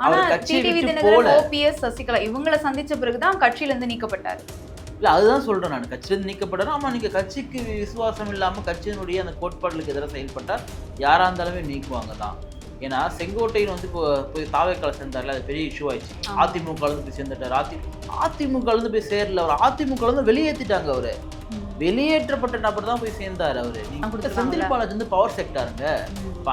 ஆனா அவர் கட்சியை டிடிவி விட்டு தினகரன் போல. ஓபிஎஸ் சசிகலா இவங்களை சந்திச்ச பிறகுதான் கட்சியில இருந்து நீக்கப்பட்டாரு. இல்ல அதுதான் சொல்றேன் நான். கட்சியிலிருந்து நீக்கப்பட்டாரு? ஆமா நீங்க கட்சிக்கு விசுவாசம் இல்லாம கட்சியினுடைய அந்த கோட்பாடுகளுக்கு எதிராக செயல்பட்டா யாரா இருந்தாலுமே நீக்குவாங்க தான். ஏன்னா செங்கோட்டையன் வந்து இப்போ போய் தாவேக்கால சேர்ந்தார்ல அது பெரிய இஷ்யூ ஆயிடுச்சு. ஆமா. அதிமுக ல இருந்து போய் சேர்ந்துட்டார். அதி அதிமுக ல இருந்து போய் சேரல அவர். அதிமுக ல இருந்து வெளியேத்திட்டாங்க அவரு. வெளியேற்றப்பட்ட நபர் தான் போய் சேர்ந்தாரு அவரு. நீங்க. செந்தில் பாலாஜி வந்து பவர் செக்டாருங்க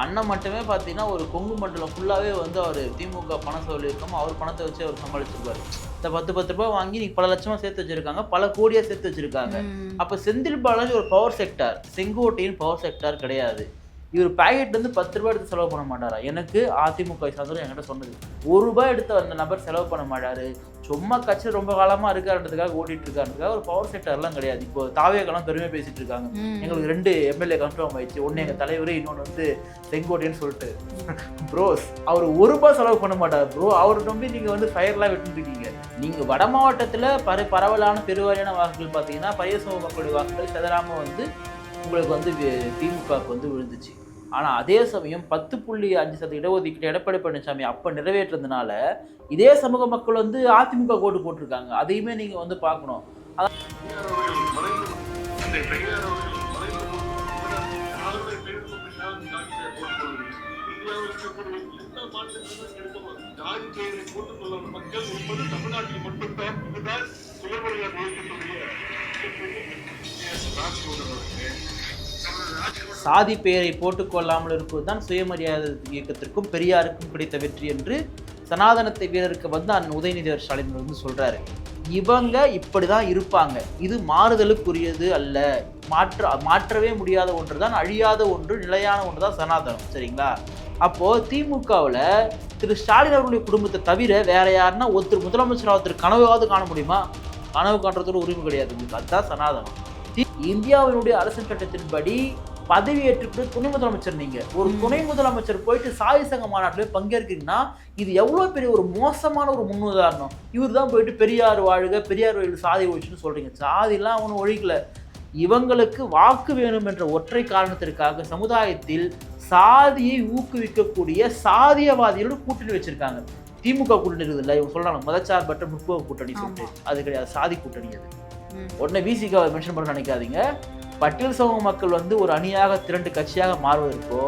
அண்ணன் மட்டுமே பார்த்தீங்கன்னா ஒரு கொங்கு மண்டலம் ஃபுல்லாகவே வந்து அவர் திமுக பணம் சொல்லியிருக்கோம் அவர் பணத்தை வச்சு அவர் சமாளிச்சிருப்பாரு. இந்த பத்து பத்து ரூபாய் வாங்கி நீங்க பல லட்சமா சேர்த்து வச்சிருக்காங்க. பல கோடியா சேர்த்து வச்சிருக்காங்க. அப்ப செந்தில் பாலாஜி ஒரு பவர் செக்டார் செங்கோட்டையின் பவர் செக்டார் கிடையாது. இவர் பாக்கெட்ல இருந்து பத்து ரூபாய் எடுத்து செலவு பண்ண மாட்டாரா? எனக்கு அதிமுக சார்ந்தவர் என்கிட்ட சொன்னது. ஒரு ரூபாய் எடுத்து அந்த நபர் செலவு பண்ண மாட்டாரு. சும்மா கட்சி ரொம்ப காலமா இருக்காருன்றதுக்காக ஓட்டிட்டு இருக்காருன்றதுக்காக ஒரு பவர் செக்டார்லாம் கிடையாது. இப்போ தாவேக்கெல்லாம் பெருமை பேசிட்டு இருக்காங்க. எங்களுக்கு ரெண்டு எம்எல்ஏ கன்ஃபார்ம் ஆயிடுச்சு. ஒன்று எங்கள் தலைவர் இன்னொன்று வந்து செங்கோட்டைன்னு சொல்லிட்டு. ப்ரோஸ் அவர் ஒரு ரூபாய் செலவு பண்ண மாட்டார் ப்ரோ அவர் நம்பி நீங்கள் வந்து ஃபயர்லாம் விட்டுருக்கீங்க நீங்கள் வட மாவட்டத்தில் பர பரவலான பெருவாரியான வாக்குகள் பார்த்தீங்கன்னா பையசம மக்களுடைய வாக்குகள் செதறாமல் வந்து உங்களுக்கு வந்து திமுகவுக்கு வந்து விழுந்துச்சு. ஆனால் அதே சமயம் பத்து புள்ளி அஞ்சு சதவீத இடஒதுக்கீடு எடப்பாடி பழனிசாமி அப்போ நிறைவேற்றதுனால இதே சமூக மக்கள் வந்து அதிமுக ஓட்டு போட்டிருக்காங்க. அதையுமே நீங்கள் வந்து பார்க்கணும். மக்கள் தமிழ்நாட்டில் மட்டும்தான் இதுதான் சுயமரியாதை இயக்கத்துடைய சாதி பெயரை போட்டுக்கொள்ளாமல் இருப்பது தான் சுயமரியாதை இயக்கத்திற்கும் பெரியாருக்கும் கிடைத்த வெற்றி என்று சனாதனத்தை வீரருக்கு வந்து அண்ணன் உதயநிதி ஸ்டாலின் வந்து சொல்கிறாரு இவங்க இப்படிதான் இருப்பாங்க. இது மாறுதலுக்குரியது அல்ல. மாற்ற மாற்றவே முடியாத ஒன்று தான் அழியாத ஒன்று நிலையான ஒன்று தான் சனாதனம். சரிங்களா? அப்போது திமுகவில் திரு ஸ்டாலின் அவர்களுடைய குடும்பத்தை தவிர வேற யாருன்னா ஒருத்தர் முதலமைச்சர் ஒருத்தர் கனவாவது காண முடியுமா? கனவு காண்றதோட உரிமை கிடையாது. அதுதான் சனாதனம். தி- இந்தியாவினுடைய அரசியல் சட்டத்தின்படி பதவி ஏற்றுக்கிட்டு துணை முதலமைச்சர் நீங்க. ஒரு. துணை முதலமைச்சர் போயிட்டு சாதி சங்க மாநாட்டில் பங்கேற்கிறீங்கன்னா இது எவ்வளவு பெரிய ஒரு மோசமான ஒரு முன்னுதாரணம். இவர் தான் போயிட்டு பெரியார் வாழ்க பெரியார் வாழ்க சாதி ஒழிச்சுன்னு சொல்றீங்க. சாதிலாம் ஒன்றும் ஒழிக்கல. இவங்களுக்கு வாக்கு வேணும் என்ற ஒற்றை காரணத்திற்காக சமுதாயத்தில் சாதியை ஊக்குவிக்கக்கூடிய சாதியவாதிகளோட கூட்டணி வச்சிருக்காங்க. திமுக கூட்டணி இருக்குது இல்லை இவங்க சொல்றாங்க மதச்சார்பற்ற முற்போக்கு கூட்டணி சொல்லிட்டு. அது கிடையாது சாதி கூட்டணி அது. உடனே விசிகாவை மென்ஷன் பண்ண நினைக்காதீங்க. பட்டியல் சமூக மக்கள் வந்து ஒரு அணியாக திரண்டு கட்சியாக மாறுவதற்கோ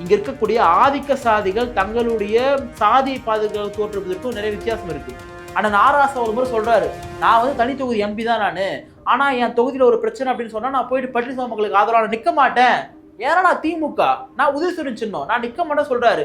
இங்கே இருக்கக்கூடிய ஆதிக்க சாதிகள் தங்களுடைய சாதியை பாதுகாப்பு தோற்றுவதற்கும் நிறைய வித்தியாசம் இருக்குது ஆனால் நாராசா ஒரு முறை சொல்கிறாரு நான் வந்து தனி தொகுதி எம்பி தான் நான். ஆனால் என் தொகுதியில் ஒரு பிரச்சனை அப்படின்னு சொன்னால் நான் போயிட்டு பட்டியல் சமூக மக்களுக்கு ஆதரவாக நிற்க மாட்டேன். ஏன்னா நான் திமுக. நான் உதவி சின்னம். நான் நிற்க மாட்டேன் சொல்கிறாரு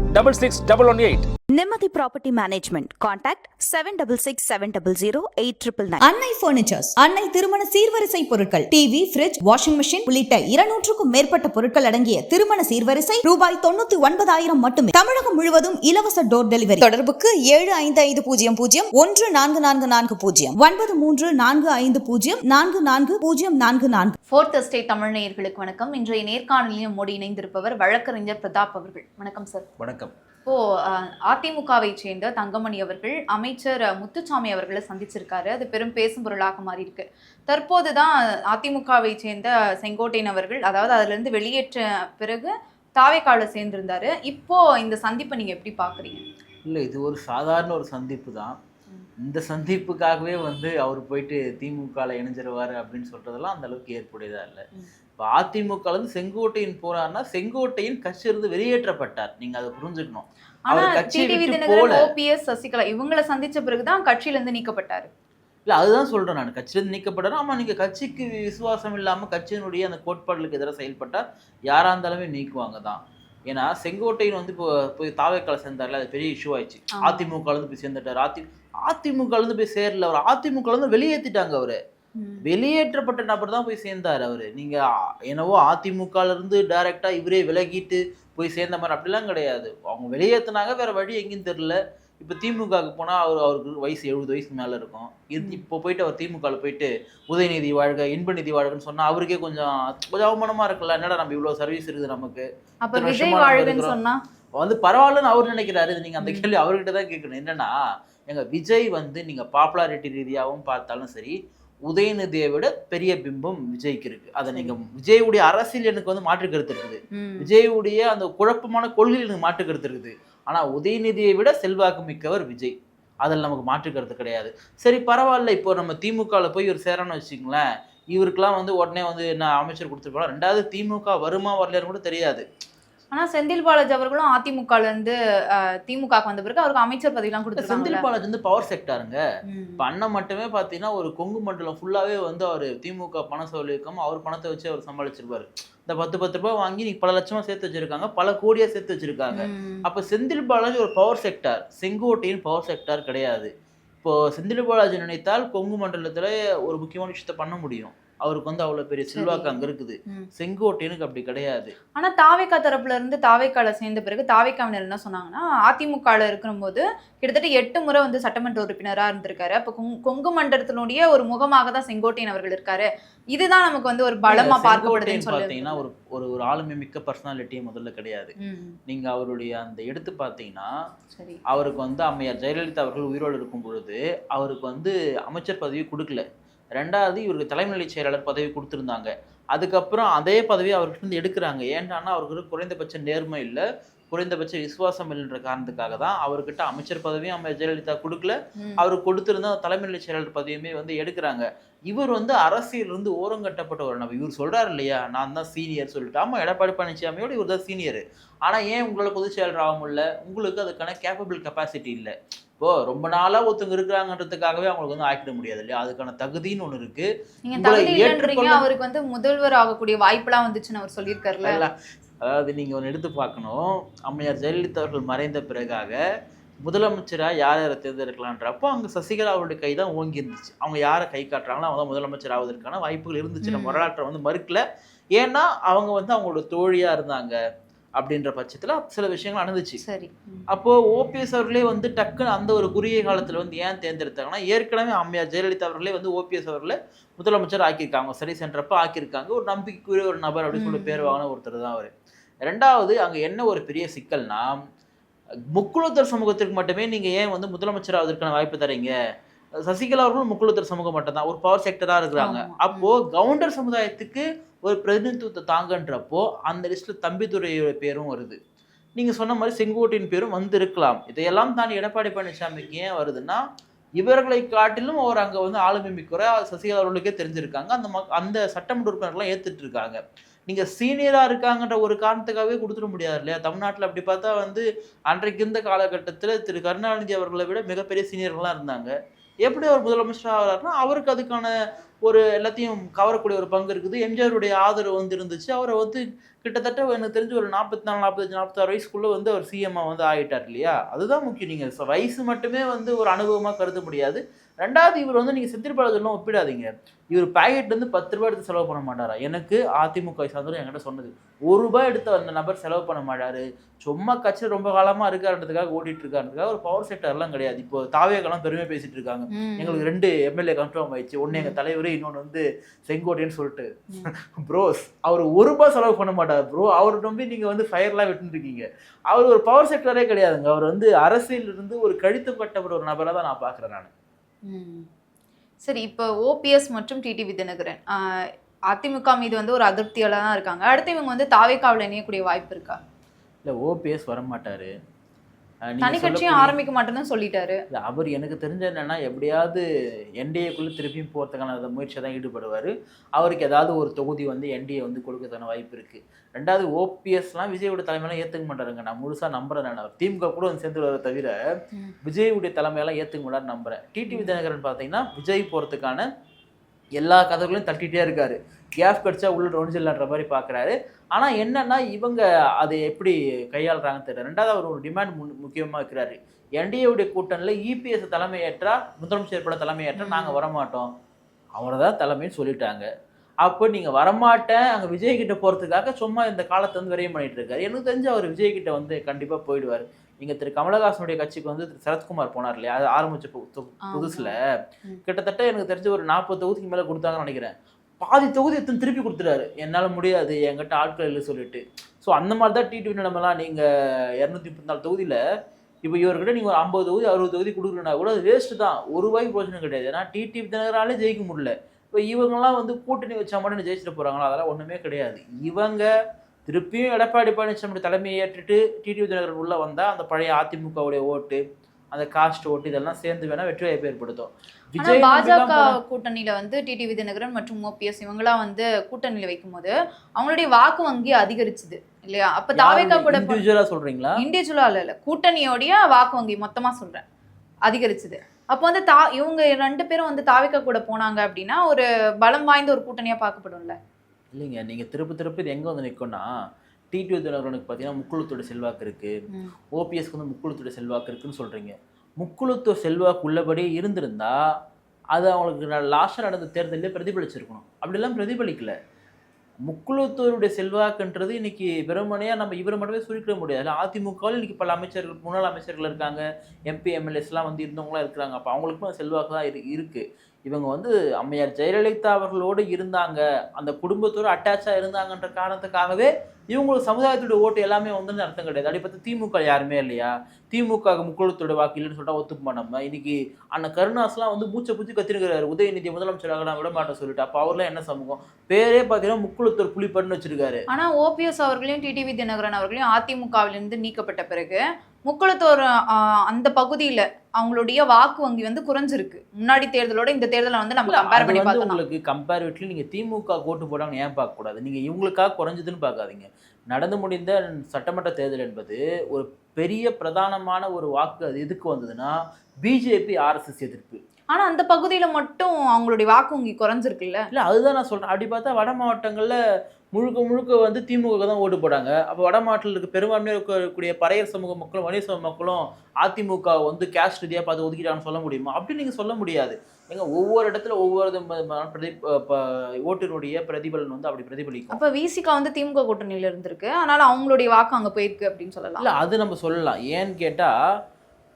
double six double one eight Nimmathi property management contact seven double six seven double zero eight triple nine Annai furnitures Annai திருமண சீர்வரிசை பொருட்கள். டிவி ஃபிரிட்ஜ் வாஷிங் மிஷின் உள்ளிட்ட இருநூற்றுக்கும் மேற்பட்ட பொருட்கள் அடங்கிய திருமண சீர்வரிசை ரூபாய் தொண்ணூத்தி ஒன்பதாயிரம் மட்டுமே. தமிழகம் முழுவதும் இலவச டோர் டெலிவரி தொடர்புக்கு ஏழு ஐந்து ஐந்து பூஜ்ஜியம் பூஜ்ஜியம் ஒன்று நான்கு நான்கு நான்கு பூஜ்ஜியம். ஒன்பது மூன்று நான்கு ஐந்து பூஜ்ஜியம் நான்கு நான்கு பூஜ்ஜியம் நான்கு நான்கு. ஃபோர்த் எஸ்டேட் தமிழ் நேயர்களுக்கு வணக்கம். இன்றைய நேர்காணலில் நம்மோடு இணைந்திருப்பவர் வழக்கறிஞர் பிரதாப் அவர்கள். வணக்கம் சார் வணக்கம். இப்போ அதிமுகவை சேர்ந்த தங்கமணி அவர்கள் அமைச்சர் முத்துசாமி அவர்களை சந்திச்சிருக்காரு. அது பெரும் பேசும் பொருளாக மாறி இருக்கு தற்போது தான் அதிமுகவை சேர்ந்த செங்கோட்டையன் அவர்கள் அதாவது அதுல இருந்து வெளியேற்ற பிறகு தாவேக்கால சேர்ந்திருந்தாரு. இப்போ இந்த சந்திப்பை நீங்க எப்படி பாக்குறீங்க இல்லை இது ஒரு சாதாரண ஒரு சந்திப்பு தான். இந்த சந்திப்புக்காகவே வந்து அவர் போயிட்டு திமுகவில் இணைஞ்சிருவாரு அப்படின்னு சொல்றதெல்லாம் அந்த அளவுக்கு ஏற்புடையதா இல்லை. இப்போ அதிமுக இருந்து செங்கோட்டையன் போறாருன்னா செங்கோட்டையன் கட்சியிலிருந்து வெளியேற்றப்பட்டார். நீங்க அதை புரிஞ்சுக்கணும். ஆனா டிடிவி தினகரன். ஓபிஎஸ் சசிகலா இவங்களை சந்திச்ச பிறகுதான் கட்சியில இருந்து நீக்கப்பட்டாரு. இல்லை அதுதான் சொல்றேன் நான். கட்சியிலிருந்து நீக்கப்பட்டாரு. ஆமா நீங்க கட்சிக்கு விசுவாசம் இல்லாம கட்சியினுடைய அந்த கோட்பாடுகளுக்கு எதிராக செயல்பட்டா யாரா இருந்தாலுமே நீக்குவாங்க தான். ஏன்னா செங்கோட்டையன் வந்து இப்போ போய் தாவேக்கால சேர்ந்தார்ல அது பெரிய இஷ்யூ ஆயிடுச்சு. ஆமா. அதிமுக ல இருந்து போய் சேர்ந்துட்டார். அதி அதிமுக ல இருந்து போய் சேரல அவர். அதிமுக ல இருந்து வெளியேத்திட்டாங்க அவரு. வெளியேற்றப்பட்ட நபர் தான் போய் சேர்ந்தார் அவரு. நீங்க என்னவோ அதிமுகல இருந்து டைரக்டா இவரே விலகிட்டு போய் சேர்ந்த மாதிரி அப்படிலாம் கிடையாது. அவங்க வெளியேத்துனாங்க வேற வழி எங்கேயும் தெரியல. இப்போ திமுகவுக்கு போனா அவர் அவருக்கு வயசு எழுபது வயசு மேல இருக்கும். இப்போ போயிட்டு அவர் திமுகவில் போயிட்டு உதயநிதி வாழ்க இன்பநிதி வாழ்கன்னு சொன்னா அவருக்கே கொஞ்சம் கொஞ்சம் அவமானமா இருக்குல்ல. என்னடா நம்ம இவ்வளவு சர்வீஸ் இருக்குது நமக்கு? வந்து பரவாயில்லன்னு அவர் நினைக்கிறாரு. இது நீங்க அந்த கேள்வி அவர்கிட்ட தான் கேட்கணும். என்னன்னா எங்க விஜய் வந்து நீங்க பாப்புலாரிட்டி ரீதியாகவும் பார்த்தாலும் சரி உதயநிதியை விட பெரிய பிம்பம் விஜய்க்கு இருக்கு. அதை நீங்க விஜயுடைய அரசியல் எனக்கு வந்து மாற்று கருத்து இருக்குது. விஜயுடைய அந்த குழப்பமான கொள்கையில் எனக்கு மாற்று கருத்து இருக்குது. ஆனா உதயநிதியை விட செல்வாக்கு மிக்கவர் விஜய். அதில் நமக்கு மாற்று கருத்து கிடையாது. சரி பரவாயில்ல. இப்போ நம்ம திமுகவில் போய் இவர் சேரணும்னு வச்சுங்களேன் இவருக்கெல்லாம் வந்து உடனே வந்து என்ன அமைச்சர் கொடுத்துருப்பாங்க ரெண்டாவது திமுக வருமா வரலையான்னு கூட தெரியாது. ஆனா செந்தில் பாலாஜி அவர்களும் அதிமுகல இருந்து அஹ், திமுகக்கு வந்த பிறகு அவருக்கு அமைச்சர் பதவிலாம் செந்தில் கொடுத்துருக்காங்க பாலாஜி வந்து பவர் செக்டாருங்க இப்போ அண்ணன் மட்டுமே பார்த்தீங்கன்னா ஒரு கொங்கு மண்டலம் ஃபுல்லாகவே வந்து அவர் திமுக பண சொல்லியிருக்காம அவர் பணத்தை வச்சு அவர் சமாளிச்சிருப்பாரு. இந்த பத்து பத்து ரூபாய் வாங்கி நீ பல லட்சமா சேர்த்து வச்சிருக்காங்க. பல கோடியா சேர்த்து வச்சிருக்காங்க. அப்போ செந்தில் பாலாஜி ஒரு பவர் செக்டார் செங்கோட்டையின் பவர் செக்டார் கிடையாது. இப்போ செந்தில் பாலாஜி நினைத்தால் கொங்கு மண்டலத்துல ஒரு முக்கியமான விஷயத்த பண்ண முடியும். அவருக்கு வந்து அவ்வளவு பெரிய செல்வாக்கு அங்க இருக்குது. செங்கோட்டையனுக்கு அப்படி கிடையாது. ஆனா தாவேக்கா தரப்புல இருந்து தாவேக்கால சேர்ந்த பிறகு தாவேக்காவினர் என்ன சொன்னாங்கன்னா அதிமுகல இருக்கும்போது கிட்டத்தட்ட எட்டு முறை வந்து சட்டமன்ற உறுப்பினரா இருந்திருக்காரு. அப்ப கொங்- கொங்கு மண்டலத்தினுடைய ஒரு முகமாக தான் செங்கோட்டையன் அவர்கள் இருக்காரு. இதுதான் நமக்கு வந்து ஒரு பலமா பார்க்கப்படுதுன்னு பார்த்தீங்கன்னா சொல்லி ஒரு ஒரு ஒரு ஆளுமை மிக்க பர்சனாலிட்டியே முதல்ல கிடையாது. நீங்க அவருடைய அந்த எடுத்து பார்த்தீங்கன்னா சரி. அவருக்கு வந்து அம்மையார் ஜெயலலிதா அவர்கள் உயிரோடு இருக்கும் பொழுது அவருக்கு வந்து அமைச்சர் பதவி கொடுக்கல. ரெண்டாவது இவருக்கு தலைமை செயலாளர் பதவி கொடுத்துருந்தாங்க. அதுக்கப்புறம் அதே பதவி அவர்கிட்ட எடுக்கிறாங்க. ஏன்டான்னா அவருக்கு குறைந்தபட்ச நேர்மை இல்லை. குறைந்தபட்ச விசுவாசம் இல்லைன்ற காரணத்துக்காக தான் அவர்கிட்ட அமைச்சர் பதவியும் அம்மையார் ஜெயலலிதா கொடுக்கல. ம், அவருக்கு கொடுத்திருந்த தலைமை செயலாளர் பதவியுமே வந்து எடுக்கிறாங்க. இவர் வந்து அரசியல் இருந்து ஓரங்கட்டப்பட்ட ஒரு நபர். இவர் சொல்றாரு இல்லையா? நான் தான் சீனியர் சொல்லிட்டு. ஆமா எடப்பாடி பழனிசாமியோட இவர் தான் சீனியர் ஆனா ஏன் உங்களால பொதுச் செயலர் ஆக முடியல? உங்களுக்கு அதுக்கான கேப்பபிள் கெப்பாசிட்டி இல்லை. இப்போ ரொம்ப நாளா ஒருத்தவங்க இருக்கிறாங்கன்றதுக்காகவே அவங்களுக்கு வந்து ஆக்கிட முடியாது இல்லையா? அதுக்கான தகுதின்னு ஒன்று இருக்கு. நீங்க உங்களை தகுதி இல்லைன்றீங்க ஏற்றுக்கொள்ள- அவருக்கு வந்து முதல்வர் ஆகக்கூடிய வாய்ப்பெல்லாம் வந்துச்சுன்னு அவர் சொல்லியிருக்காருல்ல. அதாவது நீங்க ஒன்று எடுத்து பார்க்கணும். அம்மையார் ஜெயலலிதா அவர்கள் மறைந்த பிறகாக முதலமைச்சரா யார் யாரை தேர்ந்தெடுக்கலான்றப்போ அங்க சசிகலா அவருடைய கை தான் ஓங்கி இருந்துச்சு. அவங்க யாரை கை காட்டுறாங்களோ அவங்க தான் முதலமைச்சர் ஆவதற்கான வாய்ப்புகள் இருந்துச்சு. நம்ம. வரலாற்றை வந்து மறுக்கல. ஏன்னா அவங்க வந்து அவங்களோட தோழியா இருந்தாங்க. அப்படின்ற பட்சத்துல சில விஷயங்கள் நடந்துச்சு சரி. ம், அப்போ ஓபிஎஸ் அவர்களே வந்து டக்குன்னு அந்த ஒரு குறுகிய காலத்துல வந்து ஏன் தேர்ந்தெடுத்தாங்கன்னா ஏற்கனவே அம்மையார் ஜெயலலிதா அவர்களே வந்து ஓபிஎஸ் அவர்களை முதலமைச்சர் ஆக்கியிருக்காங்க. சரி சென்றப்ப ஆக்கியிருக்காங்க. ஒரு நம்பிக்கைக்குரிய ஒரு நபர் அப்படின்னு சொல்லி. பேர் வாங்கின ஒருத்தர் தான் அவர். ரெண்டாவது அங்க என்ன ஒரு பெரிய சிக்கல்னா முக்குளத்தர் சமூகத்திற்கு மட்டுமே நீங்க ஏன் வந்து முதலமைச்சர் ஆவதற்கான வாய்ப்பு தரீங்க சசிகலா அவர்களும் முக்குளத்தர் சமூகம் மட்டும்தான். ஒரு பவர் செக்டரா இருக்கிறாங்க. ஆமா. அப்போ கவுண்டர் சமுதாயத்துக்கு ஒரு பிரதிநிதித்துவத்தை தாங்கன்றப்போ அந்த லிஸ்ட்ல தம்பிதுரையோட பேரும் வருது. நீங்க சொன்ன மாதிரி செங்கோட்டையின் பேரும் வந்திருக்கலாம். இதையெல்லாம் தாண்டி எடப்பாடி பழனிசாமிக்கு ஏன் வருதுன்னா இவர்களை காட்டிலும் அவர் அங்க வந்து ஆளுமை மிக்கவரை சசிகலா அவர்களுக்கே தெரிஞ்சிருக்காங்க. அந்த மக் அந்த சட்டமன்ற உறுப்பினர்கள்லாம் ஏத்துட்டு இருக்காங்க நீங்க சீனியரா இருக்காங்கன்ற ஒரு காரணத்துக்காகவே கொடுத்துட முடியாது இல்லையா? தமிழ்நாட்டில் அப்படி பார்த்தா வந்து அன்றைக்கு இருந்த காலகட்டத்தில் திரு கருணாநிதி அவர்களை விட மிகப்பெரிய சீனியர்கள்லாம் இருந்தாங்க. எப்படி அவர் முதலமைச்சர் ஆகிறாருன்னா அவருக்கு அதுக்கான ஒரு எல்லாத்தையும் கவரக்கூடிய ஒரு பங்கு இருக்குது. எம்ஜிஆருடைய ஆதரவு வந்து இருந்துச்சு அவரை வந்து கிட்டத்தட்ட எனக்கு தெரிஞ்சு ஒரு நாற்பத்தி நாலு நாற்பத்தஞ்சு நாற்பத்தாறு வயசுக்குள்ளே வந்து அவர் சிஎம்மா வந்து ஆகிட்டார் இல்லையா? அதுதான் முக்கியம். நீங்கள் வயசு மட்டுமே வந்து ஒரு அனுபவமாக கருத முடியாது. ரெண்டாவது இவர் வந்து நீங்க செந்தில் பாலாஜிலாம் ஒப்பிடாதீங்க. இவர் பாக்கெட்ல இருந்து பத்து ரூபாய் எடுத்து செலவு பண்ண மாட்டாரா? எனக்கு அதிமுக சார்ந்தவர் என்கிட்ட சொன்னது. ஒரு ரூபாய் எடுத்து அந்த நபர் செலவு பண்ண மாட்டாரு. சும்மா கட்சி ரொம்ப காலமா இருக்காருன்றதுக்காக ஓட்டிட்டு இருக்காருன்றதுக்காக ஒரு பவர் செக்டர்லாம் கிடையாது. இப்போ தாவேக்கெல்லாம் பெருமை பேசிட்டு இருக்காங்க. எங்களுக்கு ரெண்டு எம்எல்ஏ கன்ஃபார்ம் ஆயிடுச்சு. ஒன்னு எங்க தலைவர் இன்னொன்னு வந்து செங்கோட்டைன்னு சொல்லிட்டு. ப்ரோஸ் அவர் ஒரு ரூபாய் செலவு பண்ண மாட்டார். ப்ரோ அவர் நம்பி நீங்க வந்து ஃபயர்லாம் விட்டுட்டு இருக்கீங்க. அவர் ஒரு பவர் செக்டரே கிடையாதுங்க. அவர் வந்து அரசியல் இருந்து ஒரு கழித்துப்பட்ட ஒரு நபரா தான் நான் பாக்குறேன் நான். சரி இப்போ ஓபிஎஸ் மற்றும் டிடிவி தினகரன். அதிமுக மீது வந்து ஒரு அதிருப்தியால தான் இருக்காங்க. அடுத்து இவங்க வந்து தாவேக்காவில் இணையக்கூடிய வாய்ப்பு இருக்கா? இல்லை ஓபிஎஸ் வரமாட்டார். தனி கட்சியும் ஆரம்பிக்க மாட்டேன்னு சொல்லிட்டாரு. அவர் எனக்கு தெரிஞ்ச என்னன்னா எப்படியாவது என்டிஏக்குள்ள திருப்பியும் போகிறதுக்கான அந்த முயற்சியை தான் ஈடுபடுவார். அவருக்கு ஏதாவது ஒரு தொகுதி வந்து என்டிஏ வந்து கொடுக்கறதுக்கான வாய்ப்பு இருக்கு. ரெண்டாவது ஓபிஎஸ்லாம் விஜயோட தலைமையெல்லாம் ஏற்றுக்க மாட்டாருங்க. நான் முழுசா நம்புறேன் நான். அவர் திமுக கூட வந்து சேர்ந்து வர தவிர. விஜயுடைய தலைமையெல்லாம் ஏற்றுக்க மாட்டாரு நம்புறேன். டிடிவி தினகரன் பார்த்தீங்கன்னா விஜய் போகிறதுக்கான எல்லா கதவுகளையும் தட்டிகிட்டே இருக்காரு. கேப் கடிச்சா உள்ள நுழைஞ்சிடலான்ற மாதிரி பார்க்குறாரு ஆனால் என்னன்னா இவங்க அதை எப்படி கையாளுறாங்கன்னு தெரியல. ரெண்டாவது அவர் ஒரு டிமாண்ட் முக்கியமாக இருக்கிறாரு. என்டிஏவுடைய கூட்டணியில் இபிஎஸ் தலைமையேற்றா முதலமைச்சர் பட தலைமையேற்றா. நாங்கள் வரமாட்டோம். அவரை தான் தலைமைன்னு சொல்லிட்டாங்க. அப்போ நீங்கள் வரமாட்டேன் அங்கே விஜய் கிட்ட போகிறதுக்காக சும்மா இந்த காலத்தை வந்து விரயம் பண்ணிட்டு இருக்காரு. எனக்கு தெரிஞ்சு அவர் விஜய் கிட்ட வந்து கண்டிப்பாக போயிடுவார். இங்க திரு கமலஹாசனுடைய கட்சிக்கு வந்து திரு சரத்குமார் போனார் இல்லையா? அது ஆரம்பிச்ச. புதுசுல. கிட்டத்தட்ட எனக்கு தெரிஞ்ச ஒரு நாற்பது தொகுதிக்கு மேல கொடுத்தாங்கன்னு நினைக்கிறேன். பாதி தொகுதி எத்தனை திருப்பி கொடுத்துட்டாரு. என்னால் முடியாது என்கிட்ட ஆட்கள் இல்லை சொல்லிட்டு. ஸோ அந்த மாதிரி தான் டிடிவி நம்மலாம் நீங்கள் இரநூத்தி முப்பத்தி நாலு இப்போ இவர்கிட்ட நீங்கள் ஒரு ஐம்பது தொகுதி அறுபது தொகுதி கொடுக்குறனா கூட அது வேஸ்ட்டு தான். ஒரு ரூபாய்க்கு பிரச்சனை கிடையாது. ஏன்னா டிடிவி தினகராலே ஜெயிக்க முடியல. இப்போ இவங்கெல்லாம் வந்து கூட்டணி வச்சா மட்டும் ஜெயிச்சிட்டு போகிறாங்களா அதெல்லாம் ஒன்றுமே கிடையாது. இவங்க திருப்பியும் எடப்பாடி பழனிசாமி தலைமையை ஏற்றுட்டு டிடிவி தினகரன் உள்ளே வந்தால் அந்த பழைய அதிமுகவுடைய ஓட்டு அந்த காஸ்ட் ஓட்டு இதெல்லாம் சேர்ந்து வேணால் வெற்றி வாய்ப்பு ஏற்படுத்தும். ஆனா பாஜக கூட்டணியில வந்து டிடிவி தினகரன் மற்றும் ஓபிஎஸ் இவங்கெல்லாம் வந்து கூட்டணியில வைக்கும்போது அவங்களுடைய வாக்கு வங்கி அதிகரிச்சுது இல்லையா? அப்ப தாவேக்கா கூட இண்டிவிஜுவலா சொல்றீங்களா? இண்டிவிஜுவலா இல்ல இல்ல. கூட்டணியோடைய வாக்கு வங்கி மொத்தமா சொல்றேன். அதிகரிச்சுது. அப்போ வந்து தா இவங்க ரெண்டு பேரும் வந்து தாவேக்கா கூட போனாங்க அப்படின்னா ஒரு பலம் வாய்ந்த ஒரு கூட்டணியா பார்க்கப்படும்ல. இல்லைங்க நீங்க திருப்பி திருப்பி இது எங்க வந்து நிற்கும்னா டிடிவி தினகரனுக்கு பார்த்தீங்கன்னா முக்குளத்தோட செல்வாக்கு இருக்கு. ம். ஓபிஎஸ்க்கு வந்து முக்குளத்தோட செல்வாக்கு இருக்குன்னு சொல்றீங்க. முக்குழுத்துவ செல்வாக்கு உள்ளபடியே இருந்திருந்தா அது அவங்களுக்கு லாஸ்ட்டாக நடந்த தேர்தலில் பிரதிபலிச்சிருக்கணும். அப்படிலாம் பிரதிபலிக்கல. முக்குழுத்தோருடைய செல்வாக்குன்றது இன்னைக்கு பெருமனையாக நம்ம இவரை மட்டுமே சுருக்கிட முடியாது. அதிமுகவில் இன்னைக்கு பல அமைச்சர்கள் முன்னாள் அமைச்சர்கள் இருக்காங்க. எம்பி எம்எல்ஏஸ்லாம் வந்து இருந்தவங்களாம் இருக்கிறாங்க. அப்போ அவங்களுக்கும் செல்வாக்கு தான் இரு இருக்குது இவங்க வந்து அம்மையார் ஜெயலலிதா அவர்களோடு இருந்தாங்க. அந்த குடும்பத்தோடு அட்டாச்சாக இருந்தாங்கன்ற காரணத்துக்காகவே இவங்களுக்கு சமுதாயத்துடைய ஓட்டு எல்லாமே வந்து அர்த்தம் கிடையாது. அப்படி பார்த்து திமுக யாருமே இல்லையா? திமுக முக்குளத்தோட வாக்கு இல்லைன்னு சொல்லிட்டு ஒத்துக்குமா நம்ம? இன்னைக்கு அண்ணன் கருணாஸ்லாம் வந்து மூச்சை பூச்சி கத்திருக்கிறாரு உதயநிதி முதலமைச்சராக நான் விட மாட்டேன் சொல்லிட்டு. அப்போ அவர்லாம் என்ன சமூகம்? பேரே பார்த்தீங்கன்னா முக்குளத்தூர் புலிப்பன்னு வச்சிருக்காரு. ஆனா ஓபிஎஸ் அவர்களையும் டிடிவி தினகரன் அவர்களையும் அதிமுகவிலிருந்து நீக்கப்பட்ட பிறகு முக்குளத்தோர் அந்த பகுதியில அவங்களுடைய வாக்கு வங்கி வந்து குறைஞ்சிருக்கு. முன்னாடி தேர்தலோட இந்த தேர்தலை வந்து நம்ம கம்பேர் பண்ணி வந்து பார்த்தோம்னா. உங்களுக்கு கம்பேரிட்டிவ்லி நீங்க திமுக ஓட்டு போடாங்கன்னு ஏன் பார்க்க கூடாது நீங்க இவங்களுக்காக குறைஞ்சதுன்னு பார்க்காதீங்க. நடந்து முடிந்த சட்டமன்ற தேர்தல் என்பது ஒரு பெரிய பிரதானமான ஒரு வாக்கு. அது எதுக்கு வந்ததுன்னா பிஜேபி ஆர்எஸ்எஸ் எதிர்ப்பு. ஆனா அந்த பகுதியில மட்டும் அவங்களுடைய வாக்கு வங்கி குறைஞ்சிருக்குல்ல? இல்ல அதுதான் நான் சொல்றேன். அப்படி பார்த்தா வட மாவட்டங்கள்ல முழுக்க முழுக்க வந்து திமுக தான் ஓட்டு போடாங்க அப்போ வட மாவட்டத்தில் இருக்க பெரும்பான்மையாக இருக்கக்கூடிய பறையர் சமூக மக்களும் வணிக சமூக மக்களும் அதிமுக வந்து கேஸ்ட் ரீதியாக பார்த்து ஒதுக்கிட்டான்னு சொல்ல முடியுமா? அப்படி நீங்க சொல்ல முடியாது. ஏங்க ஒவ்வொரு இடத்துல ஒவ்வொரு பிரதி ஓட்டினுடைய பிரதிபலன் வந்து அப்படி பிரதிபலிக்கும். அப்ப விசிகா வந்து திமுக கூட்டணியில இருந்திருக்கு. அதனால அவங்களுடைய வாக்கு அங்க போயிருக்கு அப்படின்னு சொல்லலாம். இல்ல அது நம்ம சொல்லலாம். ஏன்னு கேட்டா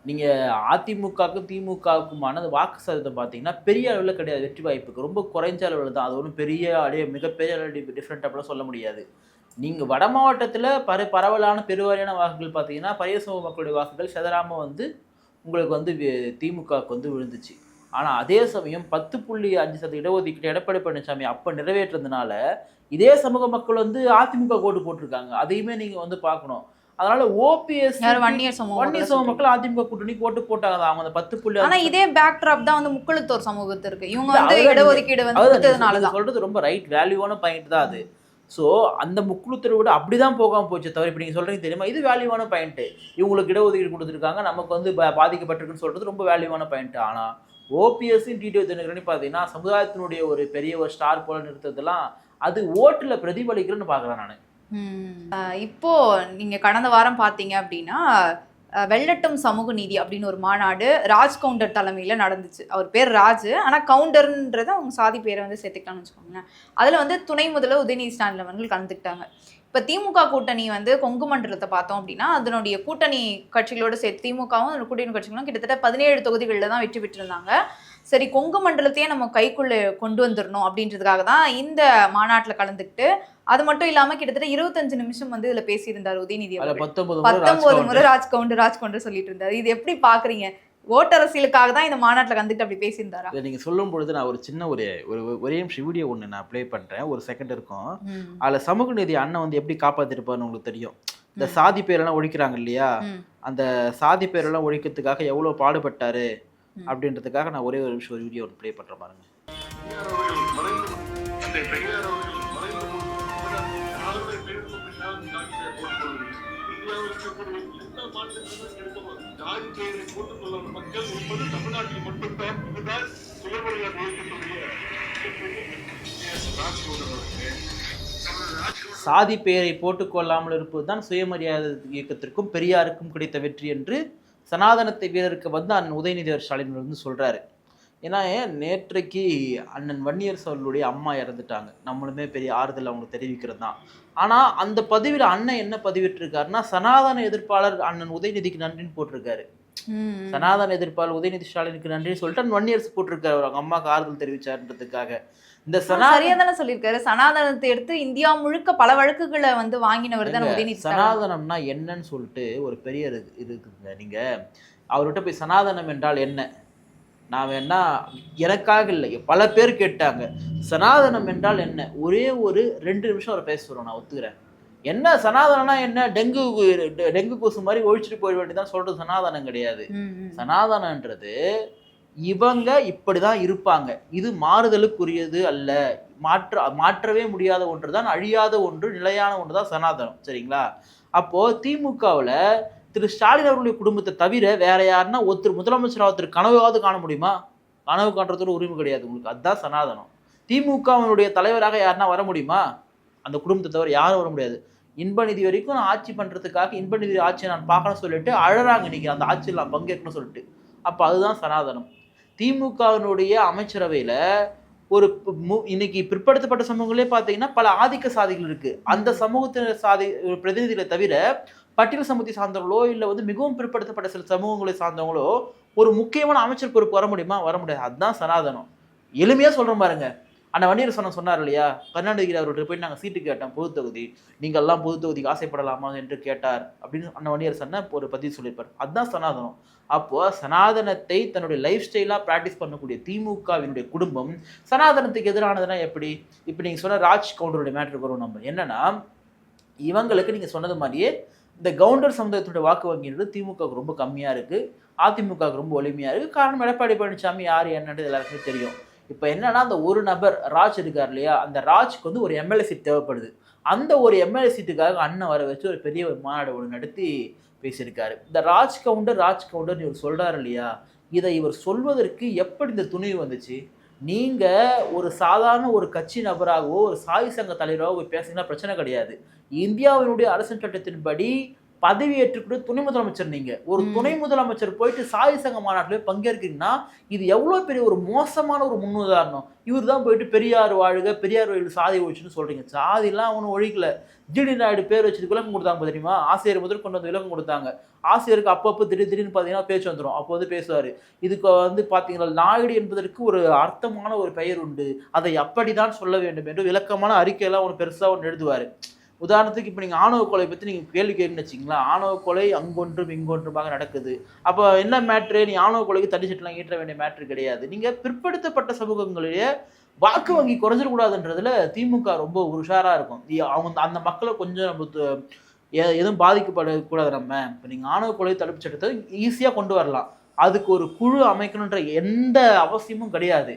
நீங்க அதிமுகவுக்கும் திமுகவுக்குமான அந்த வாக்கு சதவீதம் பார்த்தீங்கன்னா பெரிய அளவில் கிடையாது. வெற்றி வாய்ப்புக்கு. ரொம்ப குறைஞ்ச அளவில் தான். அது ஒன்றும் பெரிய அப்படியே மிகப்பெரிய அளவில் டிஃப்ரெண்ட் அப்படிலாம் சொல்ல முடியாது. நீங்க வட மாவட்டத்தில் பர பரவலான பெருவாரியான வாக்குகள் பார்த்தீங்கன்னா பழைய சமூக மக்களுடைய வாக்குகள் செதறாம வந்து உங்களுக்கு வந்து திமுகவுக்கு வந்து விழுந்துச்சு. ஆனா அதே சமயம் பத்து புள்ளி அஞ்சு சதவீத இடஒதுக்கீடு எடப்பாடி பழனிசாமி அப்ப நிறைவேற்றதுனால இதே சமூக மக்கள் வந்து அதிமுக ஓட்டு போட்டிருக்காங்க. அதையுமே நீங்க வந்து பார்க்கணும். அதனால ஓபிஎஸ் யார் வன்னியர் சமூகம் சமூக மக்கள் அதிமுக கூட்டணிக்கு ஓட்டு போட்டாங்க தான். அவங்க அந்த பத்து புள்ளி ஆனா இதே பேக் ட்ராப் தான் வந்து முக்குளத்தோர் சமூகத்திற்கு இவங்க வந்து இடஒதுக்கீடு வந்து சொல்றது- தான் ரொம்ப ரைட் வேல்யூவான பாயிண்ட் தான் அது. ஸோ அந்த முக்குழுத்தரை விட அப்படிதான் போகாம போச்சு தவிர இப்போ நீங்க சொல்றீங்க தெரியுமா? இது வேல்யூவான பாயிண்ட் இவங்களுக்கு இடஒதுக்கீடு கொடுத்துருக்காங்க. நமக்கு வந்து பாதிக்கப்பட்டிருக்குன்னு சொல்றது ரொம்ப வேல்யூவான பாயிண்ட் ஆனா ஓபிஎஸ்ஸும் டிடிஓ தினகரனையும் பார்த்தீங்கன்னா சமுதாயத்தினுடைய ஒரு பெரிய ஒரு ஸ்டார் போல நிறுத்ததெல்லாம் அது ஓட்டுல பிரதிபலிக்கிறேன்னு பார்க்குறேன் நான். இப்போ நீங்க கடந்த வாரம் பார்த்தீங்க அப்படின்னா வெள்ளட்டம் வெள்ளட்டும் சமூக நீதி அப்படின்னு ஒரு மாநாடு ராஜ் கவுண்டர் தலைமையில் நடந்துச்சு. அவர் பேர் ராஜ். ஆனால் கவுண்டர்ன்றதை அவங்க சாதி பேரை வந்து சேர்த்துக்கலாம்னு வச்சுக்கோங்களேன். அதில் வந்து துணை முதல்வர் உதயநிதி ஸ்டாலின் அவர்கள் கலந்துக்கிட்டாங்க. இப்ப திமுக கூட்டணி வந்து கொங்கு மண்டலத்தை பார்த்தோம் அப்படின்னா அதனுடைய கூட்டணி கட்சிகளோட சேர்த்து திமுகவும் கூட்டணி கட்சிகளும் கிட்டத்தட்ட பதினேழு தொகுதிகளில் தான் வெற்றி பெற்றிருந்தாங்க. சரி கொங்கு மண்டலத்தையே நம்ம கைக்குள்ள கொண்டு வந்துடணும் அப்படின்றதுக்காக தான் இந்த மாநாட்டில் கலந்துக்கிட்டு அது மட்டும் இல்லாம கிட்டத்தட்ட இருபத்தஞ்சு நிமிஷம் வந்து இதுல பேசியிருந்தார் உதயநிதி பத்தொன்பது முறை பத்தொன்பது ராஜ்கவுண்ட் முறை ராஜ் கவுண்டர் ராஜ் கவுண்டர் சொல்லிட்டு இருந்தாரு. இது எப்படி பாக்குறீங்க? ஓட்டரசியலுக்காக தான் இந்த மாநாட்டுல கலந்துட்டு அப்படி பேசியிருந்தாரா இதை நீங்க சொல்லும் பொழுது நான் ஒரு சின்ன ஒரு ஒரு ஒரே நிமிஷம் வீடியோ ஒன்று நான் ப்ளே பண்றேன் ஒரு செகண்ட் இருக்கும். அதுல சமூக நீதி அண்ணன் வந்து எப்படி காப்பாத்திருப்பாருன்னு உங்களுக்கு தெரியும் இந்த. சாதி பேரெல்லாம் ஒழிக்கிறாங்க இல்லையா. அந்த சாதி பேரெல்லாம் ஒழிக்கிறதுக்காக எவ்வளவு பாடுபட்டாரு. அப்படின்றதுக்காக நான் ஒரே ஒரு நிமிஷம் ஒரு வீடியோ ப்ளே பண்றேன் பாருங்க இந்தியாவில் இருக்கக்கூடிய எல்லா மாநிலங்களிலும் எடுக்கணும் ஜாதி பெயரை போட்டுக் கொள்ளாத மக்கள் என்பது தமிழ்நாட்டில் மட்டும்தான் இதுதான் சுயமரியாதை இயக்கத்துடைய சாதி பெயரை போட்டுக்கொள்ளாமல் இருப்பதுதான் சுயமரியாதை இயக்கத்திற்கும் பெரியாருக்கும் கிடைத்த வெற்றி என்று சனாதனத்தை வீரருக்கு வந்து அண்ணன் உதயநிதி ஸ்டாலின் வந்து சொல்றாரு. ஏன்னா நேற்றைக்கு அண்ணன் வன்னியரசு அவர்களுடைய அம்மா இறந்துட்டாங்க. நம்மளுமே பெரிய ஆறுதல் அவங்களுக்கு தெரிவிக்கிறது தான். ஆனால் அந்த பதிவில் அண்ணன் என்ன பதிவிட்டிருக்காருன்னா சனாதன எதிர்ப்பாளர் அண்ணன் உதயநிதிக்கு நன்றின்னு போட்டிருக்காரு. சனாதன எதிர்ப்பாளர் உதயநிதி ஸ்டாலினுக்கு நன்றின்னு சொல்லிட்டு அண்ணன் வன்னியரசு போட்டிருக்காரு. அவங்க அம்மாவுக்கு ஆறுதல் தெரிவிச்சாருன்றதுக்காக. இந்த சரியா தானே சொல்லியிருக்காரு. சனாதனத்தை எடுத்து இந்தியா முழுக்க பல வழக்குகளை வந்து வாங்கினவர் தானே உதயநிதி. சனாதனம்னா என்னன்னு சொல்லிட்டு ஒரு பெரிய இருக்கு இருக்குங்க நீங்க அவர்கிட்ட போய் சனாதனம் என்றால் என்ன? நான் வேணா எனக்காக இல்லை. பல பேர் கேட்டாங்க சனாதனம் என்றால் என்ன? ஒரே ஒரு ரெண்டு நிமிஷம் அவரை பேச நான் ஒத்துக்கிறேன். என்ன சனாதனம்னா என்ன? டெங்கு டெங்கு கொசு மாதிரி ஒழிச்சிட்டு போயிட வேண்டியதான் சொல்றது சனாதனம் கிடையாது. சனாதனன்றது இவங்க இப்படிதான் இருப்பாங்க. இது மாறுதலுக்குரியது அல்ல. மாற்ற மாற்றவே முடியாத ஒன்று தான் அழியாத ஒன்று நிலையான ஒன்று தான் சனாதனம். சரிங்களா? அப்போ திமுகவுல திரு ஸ்டாலின் அவர்களுடைய குடும்பத்தை தவிர வேற யாருன்னா ஒருத்தர் முதலமைச்சர் ஒருத்தர் கனவாவது காண முடியுமா? கனவு காண்றதுக்கு உரிமை கிடையாது உங்களுக்கு. அதுதான் சனாதனம். திமுகவினுடைய தலைவராக யாருன்னா வர முடியுமா? அந்த குடும்பத்தை தவிர யாரும் வர முடியாது. இன்ப நிதி வரைக்கும் நான் ஆட்சி பண்ணுறதுக்காக இன்ப நிதி ஆட்சியை நான் பார்க்கணும்னு சொல்லிட்டு அழறாங்க இன்னைக்கு அந்த ஆட்சியில் நான் பங்கேற்கணும்னு சொல்லிட்டு. அப்போ அதுதான் சனாதனம். திமுகவினுடைய அமைச்சரவையில் ஒரு மு- இன்னைக்கு பிற்படுத்தப்பட்ட சமூகங்களே பார்த்தீங்கன்னா பல ஆதிக்க சாதிகள் இருக்குது அந்த சமூகத்தினர் சாதி பிரதிநிதிகளை தவிர பட்டியல் சமூகத்தை சார்ந்தவங்களோ இல்லை வந்து மிகவும் பிற்படுத்தப்பட்ட சில சமூகங்களை சார்ந்தவங்களோ ஒரு முக்கியமான அமைச்சர் பொறுப்பு வர முடியுமா? வர முடியாது. அதுதான் சனாதனம். எளிமையாக சொல்கிற பாருங்க. அண்ணா வணிகர் சொன்ன சொன்னார் இல்லையா? கருணாநிதி அவர்கிட்ட போய் நாங்கள் சீட்டு கேட்டோம் பொது தொகுதி. நீங்கள் எல்லாம் பொது தொகுதிக்கு ஆசைப்படலாமா என்று கேட்டார். அப்படின்னு அண்ணா வணிகர் சொன்ன ஒரு பதிவு சொல்லியிருப்பார். அதுதான் சனாதனம். அப்போ சனாதனத்தை தன்னுடைய லைஃப் ஸ்டைலாக ப்ராக்டிஸ் பண்ணக்கூடிய திமுகவினுடைய குடும்பம் சனாதனத்துக்கு எதிரானதுன்னா எப்படி? இப்போ நீங்கள் சொன்ன ராஜ் கவுண்டருடைய மேட்ருக்கு வரும் நம்ம. என்னன்னா இவங்களுக்கு நீங்கள் சொன்னது மாதிரியே இந்த கவுண்டர் சமுதாயத்துடைய வாக்கு வங்கின்றது திமுகவுக்கு ரொம்ப கம்மியாக இருக்குது அதிமுகவுக்கு ரொம்ப வலிமையாக இருக்குது காரணம் எடப்பாடி பழனிசாமி யார் என்னன்றது எல்லாருக்குமே தெரியும். இப்போ என்னன்னா அந்த ஒரு நபர் ராஜ் இருக்கார் இல்லையா? அந்த ராஜ்க்கு வந்து ஒரு எம்எல்ஏ சீட் தேவைப்படுது. அந்த ஒரு எம்எல்ஏ சீட்டுக்காக அண்ணன் வர வச்சு ஒரு பெரிய ஒரு மாநாடு ஒன்று நடத்தி பேசியிருக்காரு. இந்த ராஜ் கவுண்டர் ராஜ் கவுண்டர்னு இவர் சொல்கிறார் இல்லையா? இதை இவர் சொல்வதற்கு எப்படி இந்த துணிவு வந்துச்சு? நீங்கள் ஒரு சாதாரண ஒரு கட்சி நபராகவோ ஒரு சாய் சங்க தலைவராகவோ போய் பிரச்சனை கிடையாது. இந்தியாவினுடைய அரசு சட்டத்தின்படி பதவி ஏற்றுக்கூடிய துணை முதலமைச்சர் நீங்க. ஒரு. துணை முதலமைச்சர் போயிட்டு சாய் சங்க மாநாட்டில் பங்கேற்கிறீங்கன்னா இது எவ்வளவு பெரிய ஒரு மோசமான ஒரு முன்னுதாரணம். இவர் தான் போயிட்டு பெரியார் வாழ்க பெரியார் வழியில் சாதி ஒழிச்சுன்னு சொல்றீங்க. சாதிலாம் அவனு ஒழிக்கல. ஜிடி நாயுடு பேர் வச்சதுக்கு விளக்கம் கொடுத்தாங்க தெரியுமா? ஆசிரியர் முதல் கொண்டு வந்து விளக்கம் கொடுத்தாங்க. ஆசிரியருக்கு அப்பப்போ திடீர் திடீர்னு பார்த்தீங்கன்னா பேச்சு வந்துடும் அப்போ வந்து பேசுவார். இதுக்கு வந்து பார்த்தீங்கன்னா நாயுடு என்பதற்கு ஒரு அர்த்தமான ஒரு பெயர் உண்டு. அதை அப்படிதான் சொல்ல வேண்டும் என்று விளக்கமான அறிக்கையெல்லாம் ஒன்று பெருசாக ஒன்று எழுதுவார். உதாரணத்துக்கு இப்போ நீங்கள் ஆணவ கொலை பற்றி நீங்கள் கேள்வி கேட்குன்னு வச்சிங்களா ஆணவ கொலை அங்கொன்றும் இங்கொன்றுமாக நடக்குது. அப்போ என்ன மேட்ரு நீ ஆணவ கொலைக்கு தடி சட்டலாம் ஈட்ட வேண்டிய மேட்ரு கிடையாது. நீங்கள் பிற்படுத்தப்பட்ட சமூகங்களிலேயே வாக்கு வங்கி குறைஞ்சிடக்கூடாதுன்றதுல திமுக ரொம்ப உஷாராக இருக்கும். அவங்க அந்த மக்களை கொஞ்சம் நம்ம எதுவும் பாதிக்கப்படக்கூடாது நம்ம. இப்போ நீங்கள் ஆணவ கொலை தடுப்பு சட்டத்தை ஈஸியாக கொண்டு வரலாம். அதுக்கு ஒரு குழு அமைக்கணுன்ற எந்த அவசியமும் கிடையாது.